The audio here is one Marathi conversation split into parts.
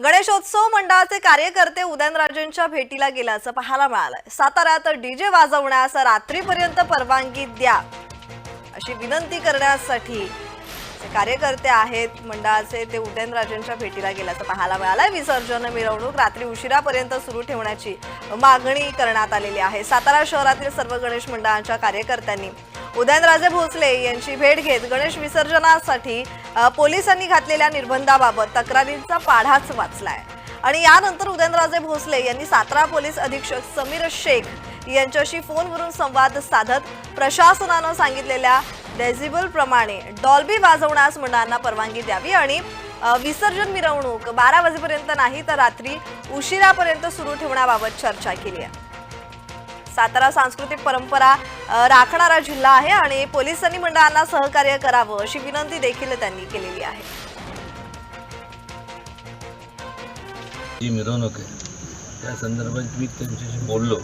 गणेशोत्सव मंडळाचे कार्यकर्ते उदयनराजेंच्या भेटीला गेल्याचं पाहायला मिळालंय. साताऱ्यात डीजे वाजवण्यास रात्रीपर्यंत परवानगी द्या अशी विनंती करण्यासाठी कार्यकर्ते आहेत मंडळाचे ते उदयनराजेंच्या भेटीला गेल्याचं पाहायला मिळालंय. विसर्जन मिरवणूक रात्री उशिरापर्यंत सुरू ठेवण्याची मागणी करण्यात आलेली आहे. सातारा शहरातील सर्व गणेश मंडळांच्या कार्यकर्त्यांनी उदयनराजे भोसले यांची भेट घेत गणेश विसर्जनासाठी पोलिसांनी घातलेल्या निर्बंधाबाबत तक्रारींचा पाढाच वाचलाय. आणि यानंतर उदयनराजे भोसले यांनी सातारा पोलीस अधीक्षक समीर शेख यांच्याशी फोनवरून संवाद साधत प्रशासनानं सांगितलेल्या डेझिबलप्रमाणे डॉल्बी वाजवण्यास मंडळांना परवानगी द्यावी आणि विसर्जन मिरवणूक बारा वाजेपर्यंत नाही तर रात्री उशिरापर्यंत सुरू ठेवण्याबाबत चर्चा केली आहे. सातारा सांस्कृतिक परंपरा राखणारा जिल्हा आहे आणि पोलिसांनी मंडळांना सहकार्य करावं अशी विनंती देखील त्यांनी केलेली आहे. जी मिरवणूक आहे त्या संदर्भात मी त्यांच्याशी बोललो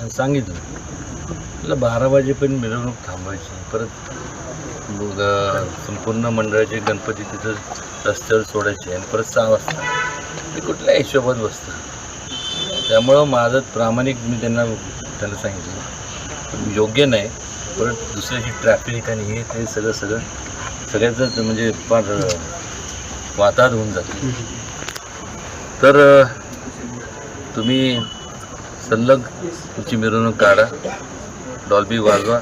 आणि सांगितलं. मला बारा वाजेपर्यंत मिरवणूक थांबवायची परत संपूर्ण मंडळाचे गणपती तिथं रस्त्यावर सोडायचे आणि परत सहा वाजता. ते कुठल्या हिशोबात बसतं त्यामुळं माझं प्रामाणिक मी त्यांना त्यांना सांगितलं. योग्य नाही. परत दुसऱ्याची ट्रॅफिक आणि हे ते सगळं सगळं सगळ्याचं म्हणजे फार अं, वाताहत होऊन जातं. तर तुम्ही सल्लग तुमची मिरवणूक काढा. डॉल्बी वाजवा.